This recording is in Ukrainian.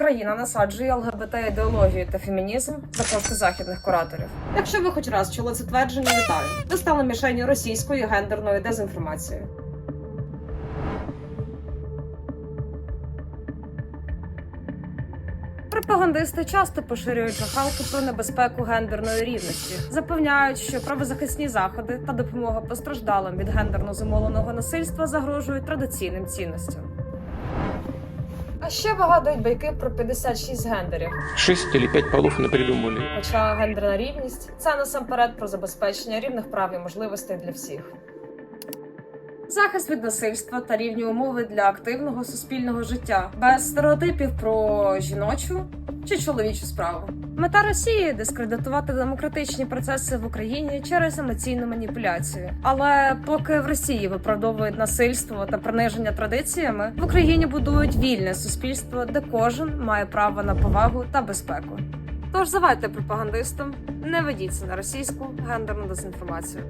Україна насаджує ЛГБТ ідеологію та фемінізм за кошти західних кураторів. Якщо ви хоч раз чули це твердження, вітаю. Ви стали мішенью російської гендерної дезінформації. Пропагандисти часто поширюють жахалку про небезпеку гендерної рівності, запевняють, що правозахисні заходи та допомога постраждалим від гендерно зумовленого насильства загрожують традиційним цінностям. Ще вигадують байки про 56 гендерів. Шість чи пять полов придумали. Хоча гендерна рівність це насамперед про забезпечення рівних прав і можливостей для всіх. Захист від насильства та рівні умови для активного суспільного життя без стереотипів про жіночу чи чоловічу справу. Мета Росії дискредитувати демократичні процеси в Україні через емоційну маніпуляцію. Але поки в Росії виправдовують насильство та приниження традиціями, в Україні будують вільне суспільство, де кожен має право на повагу та безпеку. Тож завайте пропагандистам, не ведіться на російську гендерну дезінформацію.